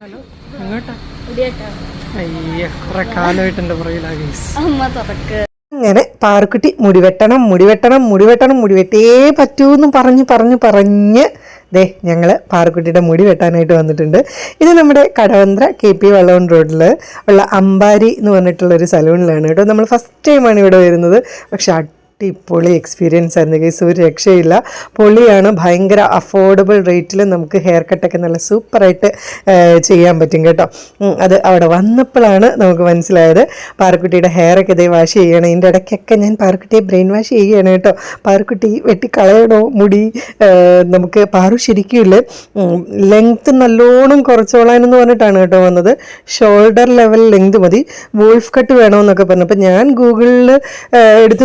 Hello. എങ്ങോട്ടാ. അയ്യ കുറെ കാലമായിട്ടുണ്ട് എന്റെ പുറകിലാ ഗൈസ്. അമ്മ തുറക്ക്. അങ്ങനെ പാറുക്കുട്ടി മുടി വെട്ടണം മുടി വെട്ടണം മുടി വെട്ടണം മുടി വെട്ടേ പറ്റൂന്ന് പറഞ്ഞ് പറഞ്ഞ് പറഞ്ഞ് ദേ ഞങ്ങൾ പാറുക്കുട്ടിയുടെ മുടി വെട്ടാനായിട്ട് വന്നിട്ടുണ്ട്. ഇത് നമ്മുടെ കടവന്ത്ര കെ പി വള്ളവൻ റോഡിൽ ഉള്ള അമ്പാരി എന്ന് പറഞ്ഞിട്ടുള്ള ഒരു സലൂണിലാണ് കേട്ടോ. നമ്മൾ ഫസ്റ്റ് ടൈമാണ് ഇവിടെ വരുന്നത്. പക്ഷെ അടിപൊളി എക്സ്പീരിയൻസ് ആയിരുന്നു കേസ് ഒരു രക്ഷയില്ല. പൊളിയാണ്. ഭയങ്കര അഫോർഡബിൾ റേറ്റിൽ നമുക്ക് ഹെയർ കട്ടൊക്കെ നല്ല സൂപ്പറായിട്ട് ചെയ്യാൻ പറ്റും കേട്ടോ. അത് അവിടെ വന്നപ്പോഴാണ് നമുക്ക് മനസ്സിലായത്. പാറക്കുട്ടിയുടെ ഹെയറൊക്കെ ഇതേ വാഷ് ചെയ്യണം. ഇതിന്റെ ഇടയ്ക്കൊക്കെ ഞാൻ പാറക്കുട്ടിയെ ബ്രെയിൻ വാഷ് ചെയ്യുകയാണ് കേട്ടോ. പാറക്കുട്ടി വെട്ടിക്കളയണോ മുടി? നമുക്ക് പാറു ശരിക്കുമില്ലേ. ലെങ്ത്ത് നല്ലോണം കുറച്ചോളാനെന്ന് പറഞ്ഞിട്ടാണ് കേട്ടോ വന്നത്. ഷോൾഡർ ലെവൽ ലെങ്ത് മതി. വോൾഫ് കട്ട് വേണമെന്നൊക്കെ പറഞ്ഞു. അപ്പം ഞാൻ ഗൂഗിളിൽ എടുത്ത്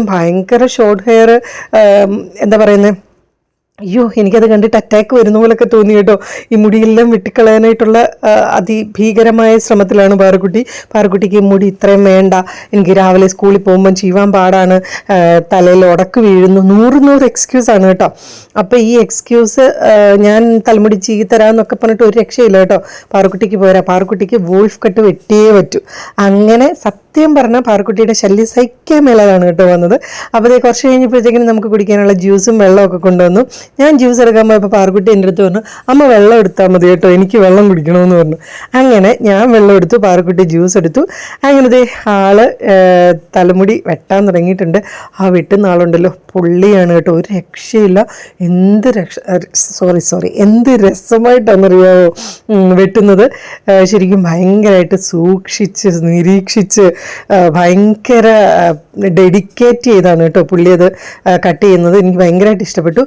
ഭയങ്കര ഷോർട്ട് ഹെയർ എന്താ പറയുന്നത് അയ്യോ എനിക്കത് കണ്ടിട്ട് അറ്റാക്ക് വരുന്ന പോലൊക്കെ തോന്നി കേട്ടോ. ഈ മുടിയെല്ലാം വെട്ടിക്കളയാനായിട്ടുള്ള അതിഭീകരമായ ശ്രമത്തിലാണ് പാറക്കുട്ടി. പാറക്കുട്ടിക്ക് മുടി ഇത്രയും വേണ്ട. എനിക്ക് രാവിലെ സ്കൂളിൽ പോകുമ്പം ചീവാൻ പാടാണ്. തലയിൽ ഉടക്ക് വീഴുന്നു. നൂറ് നൂറ് എക്സ്ക്യൂസ് ആണ് കേട്ടോ. അപ്പോൾ ഈ എക്സ്ക്യൂസ് ഞാൻ തലമുടി ചീകി തരാമെന്നൊക്കെ പറഞ്ഞിട്ട് ഒരു രക്ഷയില്ല കേട്ടോ. പാറക്കുട്ടിക്ക് പോരാ. പാറക്കുട്ടിക്ക് വോൾഫ് കട്ട് വെട്ടിയേ പറ്റൂ. അങ്ങനെ സത്യം പറഞ്ഞാൽ പാറക്കുട്ടിയുടെ ശല്യം സഹിക്കാൻ മേലതാണ് കേട്ടോ വന്നത്. അപ്പോൾ കുറച്ച് കഴിഞ്ഞപ്പോഴത്തേക്കിനും നമുക്ക് കുടിക്കാനുള്ള ജ്യൂസും വെള്ളമൊക്കെ കൊണ്ടുവന്നു. ഞാൻ ജ്യൂസ് എടുക്കാൻ പോയപ്പോൾ പാറക്കുട്ടി എന്റെ അടുത്ത് പറഞ്ഞു അമ്മ വെള്ളം എടുത്താൽ മതി കേട്ടോ എനിക്ക് വെള്ളം കുടിക്കണമെന്ന് പറഞ്ഞു. അങ്ങനെ ഞാൻ വെള്ളം എടുത്തു പാറക്കുട്ടി ജ്യൂസ് എടുത്തു. അങ്ങനെ ദേ ആൾ തലമുടി വെട്ടാൻ തുടങ്ങിയിട്ടുണ്ട്. ആ വെട്ടുന്ന ആളുണ്ടല്ലോ പുള്ളിയാണ് കേട്ടോ ഒരു രക്ഷയില്ല. എന്ത് രക്ഷ സോറി സോറി എന്ത് രസമായിട്ടാണെന്നറിയാമോ വെട്ടുന്നത്. ശരിക്കും ഭയങ്കരമായിട്ട് സൂക്ഷിച്ച് നിരീക്ഷിച്ച് ഭയങ്കര ഡെഡിക്കേറ്റ് ചെയ്താണ് കേട്ടോ പുള്ളി അത് കട്ട് ചെയ്യുന്നത്. എനിക്ക് ഭയങ്കരമായിട്ട് ഇഷ്ടപ്പെട്ടു.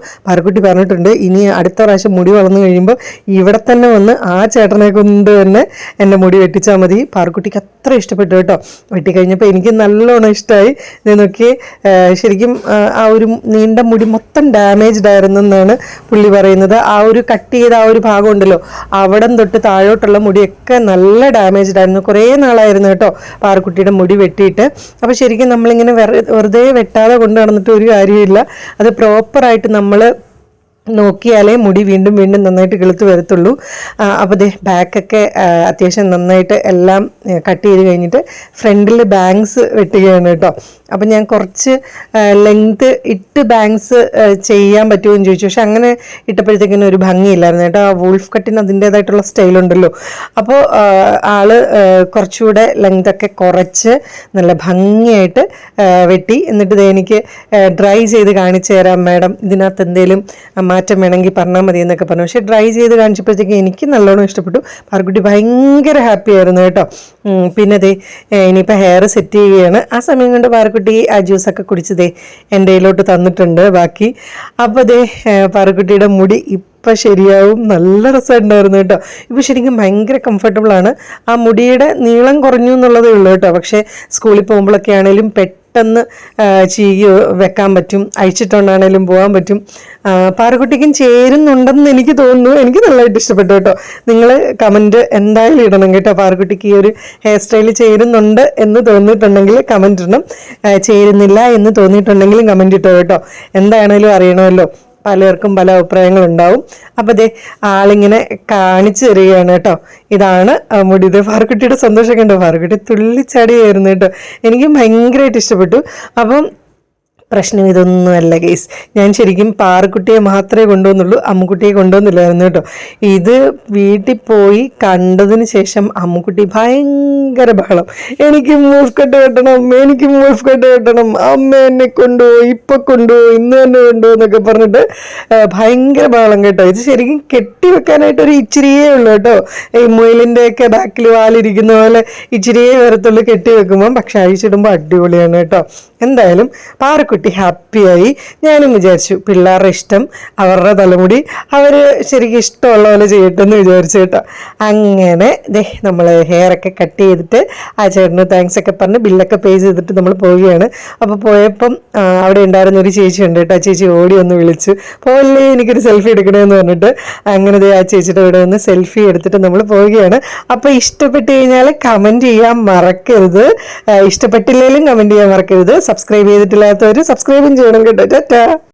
പാറക്കുട്ടി പറഞ്ഞിട്ടുണ്ട് ഇനി അടുത്ത പ്രാവശ്യം മുടി വളർന്നു കഴിയുമ്പോൾ ഇവിടെ തന്നെ വന്ന് ആ ചേട്ടനെ കൊണ്ട് തന്നെ എന്റെ മുടി വെട്ടിച്ചാൽ മതി. പാറക്കുട്ടിക്ക് അത്ര ഇഷ്ടപ്പെട്ടു കേട്ടോ. വെട്ടിക്കഴിഞ്ഞപ്പോൾ എനിക്ക് നല്ലോണം ഇഷ്ടമായി നോക്കി ശരിക്കും ആ ഒരു നീണ്ട മുടി മൊത്തം ഡാമേജ്ഡ് ആയിരുന്നു എന്നാണ് പുള്ളി പറയുന്നത്. ആ ഒരു കട്ട് ചെയ്ത ആ ഒരു ഭാഗം ഉണ്ടല്ലോ അവിടം തൊട്ട് താഴോട്ടുള്ള മുടിയൊക്കെ നല്ല ഡാമേജ്ഡ് ആയിരുന്നു. കുറേ നാളായിരുന്നു കേട്ടോ പാറക്കുട്ടിയുടെ മുടി വെട്ടിയിട്ട്. അപ്പോൾ ശരിക്കും നമ്മളിങ്ങനെ വെറുതെ വെട്ടാതെ കൊണ്ട് നടന്നിട്ട് ഒരു കാര്യമില്ല. അത് പ്രോപ്പറായിട്ട് നമ്മൾ നോക്കിയാലേ മുടി വീണ്ടും വീണ്ടും നന്നായിട്ട് കിളുത്ത് വരത്തുള്ളൂ. അപ്പോൾ ദേ ബാക്കൊക്കെ അത്യാവശ്യം നന്നായിട്ട് എല്ലാം കട്ട് ചെയ്ത് കഴിഞ്ഞിട്ട് ഫ്രണ്ടിൽ ബാങ്സ് വെട്ടുകയാണ് കേട്ടോ. അപ്പം ഞാൻ കുറച്ച് ലെങ്ത് ഇട്ട് ബാങ്സ് ചെയ്യാൻ പറ്റുമോ എന്ന് ചോദിച്ചു. പക്ഷെ അങ്ങനെ ഇട്ടപ്പോഴത്തേക്കിനും ഒരു ഭംഗിയില്ലായിരുന്നു കേട്ടോ. ആ വൂൾഫ് കട്ടിന് അതിന്റേതായിട്ടുള്ള സ്റ്റൈലുണ്ടല്ലോ. അപ്പോൾ ആൾ കുറച്ചുകൂടെ ലെങ്ത് ഒക്കെ കുറച്ച് നല്ല ഭംഗിയായിട്ട് വെട്ടി. എന്നിട്ട് ഇത് എനിക്ക് ഡ്രൈ ചെയ്ത് കാണിച്ചു തരാം മാഡം. ഇതിനകത്ത് എന്തെങ്കിലും മാറ്റം വേണമെങ്കിൽ പറഞ്ഞാൽ മതി എന്നൊക്കെ പറഞ്ഞു. പക്ഷേ ഡ്രൈ ചെയ്ത് കാണിച്ചപ്പോഴത്തേക്ക് എനിക്ക് നല്ലോണം ഇഷ്ടപ്പെട്ടു. പാർക്കുട്ടി ഭയങ്കര ഹാപ്പി ആയിരുന്നു കേട്ടോ. പിന്നെ ദേ ഇനിയിപ്പോൾ ഹെയർ സെറ്റ് ചെയ്യുകയാണ്. ആ സമയം കൊണ്ട് പാറക്കുട്ടി ആ ജ്യൂസൊക്കെ കുടിച്ചതേ എന്റെ കയ്യിലോട്ട് തന്നിട്ടുണ്ട് ബാക്കി. അപ്പോൾ ദേ പാർക്കുട്ടിയുടെ മുടി ഇപ്പം ശരിയാവും. നല്ല രസമുണ്ടായിരുന്നു കേട്ടോ. ഇപ്പോൾ ശരിക്കും ഭയങ്കര കംഫർട്ടബിളാണ് ആ മുടിയുടെ നീളം കുറഞ്ഞു എന്നുള്ളതേ ഉള്ളൂ കേട്ടോ. പക്ഷേ സ്കൂളിൽ പോകുമ്പോഴൊക്കെ ആണെങ്കിലും പെട്ടെന്ന് ആ, ചീകി വെക്കാൻ പറ്റും അഴിച്ചിട്ടുണ്ടാണേലും പോകാൻ പറ്റും. പാറക്കുട്ടിക്കും ചേരുന്നുണ്ടെന്ന് എനിക്ക് തോന്നുന്നു. എനിക്ക് നല്ലതായിട്ട് ഇഷ്ടപ്പെട്ടു കേട്ടോ. നിങ്ങൾ കമന്റ് എന്തായാലും ഇടണം കേട്ടോ. പാറക്കുട്ടിക്ക് ഈ ഒരു ഹെയർ സ്റ്റൈൽ ചേരുന്നുണ്ട് എന്ന് തോന്നിയിട്ടുണ്ടെങ്കിൽ കമന്റ് ഇടണം. ചേരുന്നില്ല എന്ന് തോന്നിയിട്ടുണ്ടെങ്കിലും കമന്റ് ഇട്ടോ കേട്ടോ. എന്താണേലും അറിയണമല്ലോ. പലർക്കും പല അഭിപ്രായങ്ങളുണ്ടാവും. അപ്പോൾ ദേ ആളിങ്ങനെ കാണിച്ചു തരികയാണ് കേട്ടോ. ഇതാണ് മുടിത് ഫാർക്കുട്ടിയുടെ സന്തോഷം കണ്ടോ ഫാർക്കുട്ടി തുള്ളിച്ചാടിയായിരുന്നു കേട്ടോ. എനിക്ക് ഭയങ്കരമായിട്ട് ഇഷ്ടപ്പെട്ടു. അപ്പം പ്രശ്നം ഇതൊന്നുമല്ല കേസ് ഞാൻ ശരിക്കും പാറക്കുട്ടിയെ മാത്രമേ കൊണ്ടുവന്നുള്ളൂ അമ്മുക്കുട്ടിയെ കൊണ്ടുവന്നില്ലായിരുന്നു കേട്ടോ. ഇത് വീട്ടിൽ പോയി കണ്ടതിന് ശേഷം അമ്മുക്കുട്ടി ഭയങ്കര ബഹളം. എനിക്ക് മൂഫ് കട്ട് കെട്ടണം എനിക്ക് മൂഫ് കട്ട് കെട്ടണം അമ്മ എന്നെ കൊണ്ടുപോയി ഇപ്പൊ കൊണ്ടുപോയി ഇന്ന് തന്നെ കൊണ്ടുപോയി എന്നൊക്കെ പറഞ്ഞിട്ട് ഭയങ്കര ബഹളം കേട്ടോ. ഇത് ശരിക്കും കെട്ടി വെക്കാനായിട്ട് ഒരു ഇച്ചിരിയേ ഉള്ളൂ കേട്ടോ. ഈ മുയിലിന്റെ ഒക്കെ ബാക്കിൽ വാലിരിക്കുന്ന പോലെ ഇച്ചിരിയേ വരത്തുള്ളൂ കെട്ടി വെക്കുമ്പോൾ പക്ഷെ അഴിച്ചിടുമ്പോൾ അടിപൊളിയാണ് കേട്ടോ. എന്തായാലും പാറക്കുട്ടി ഹാപ്പിയായി. ഞാനും വിചാരിച്ചു പിള്ളേരുടെ ഇഷ്ടം അവരുടെ തലമുടി അവർ ശരിക്കും ഇഷ്ടമുള്ള പോലെ ചെയ്യട്ടെ എന്ന് വിചാരിച്ചു കേട്ടോ. അങ്ങനെ ദേ നമ്മൾ ഹെയറൊക്കെ കട്ട് ചെയ്തിട്ട് ആ ചേട്ടന് താങ്ക്സ് ഒക്കെ പറഞ്ഞ് ബില്ലൊക്കെ പേ ചെയ്തിട്ട് നമ്മൾ പോവുകയാണ്. അപ്പോൾ പോയപ്പം അവിടെ ഉണ്ടായിരുന്ന ഒരു ചേച്ചി ഉണ്ട് കേട്ടോ. ആ ചേച്ചി ഓടി ഒന്ന് വിളിച്ചു. പോലെ എനിക്കൊരു സെൽഫി എടുക്കണമെന്ന് പറഞ്ഞിട്ട്. അങ്ങനെ ദേ ആ ചേച്ചിയുടെ ഇവിടെ നിന്ന് സെൽഫി എടുത്തിട്ട് നമ്മൾ പോവുകയാണ്. അപ്പോൾ ഇഷ്ടപ്പെട്ട് കഴിഞ്ഞാൽ കമന്റ് ചെയ്യാൻ മറക്കരുത്. ഇഷ്ടപ്പെട്ടില്ലെങ്കിലും കമന്റ് ചെയ്യാൻ മറക്കരുത്. സബ്സ്ക്രൈബ് ചെയ്തിട്ടില്ലാത്തവർ സബ്സ്ക്രൈബും ചെയ്യണം കേട്ടോ. ടാറ്റാ.